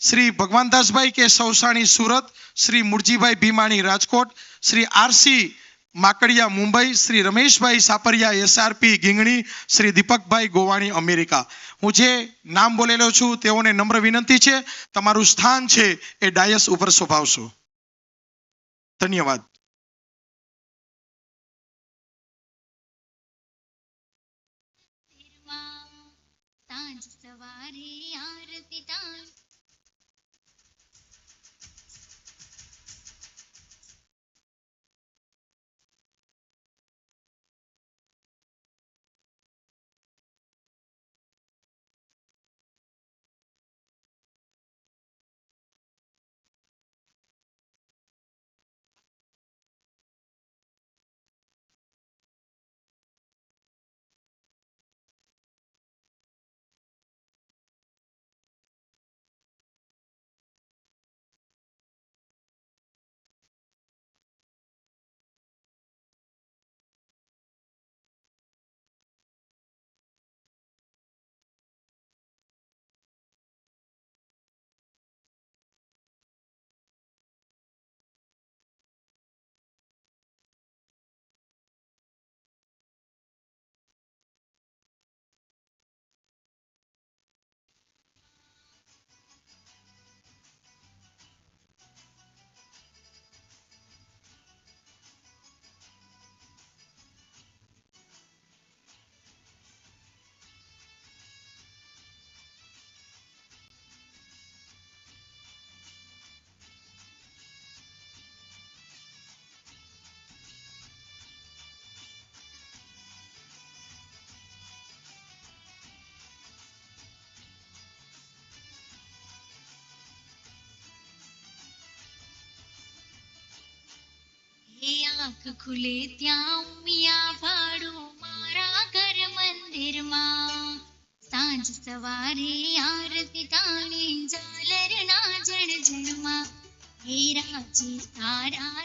Shri Bhagwandasbhai K Sausani Surat, Shri Murjibhai Bhimani Rajkot, Shri R C Makadiya Mumbai, Shri Rameshbhai Sapariya SRP Gingani, Shri Deepakbhai Govani America. હું જે નામ બોલેલો છું તેઓને નમ્ર વિનંતી છે, તમારું સ્થાન છે એ ડાયસ ઉપર શોભાવશો. ધન્યવાદ. સવારે આરતી આંખ ખુલે ત્યાં ઉમિયા ભાડું મારા ઘર મંદિરમાં સાંજ સવારે આરતી તાણી ઝાલર ના જણ જણમાં હે રાજી તારા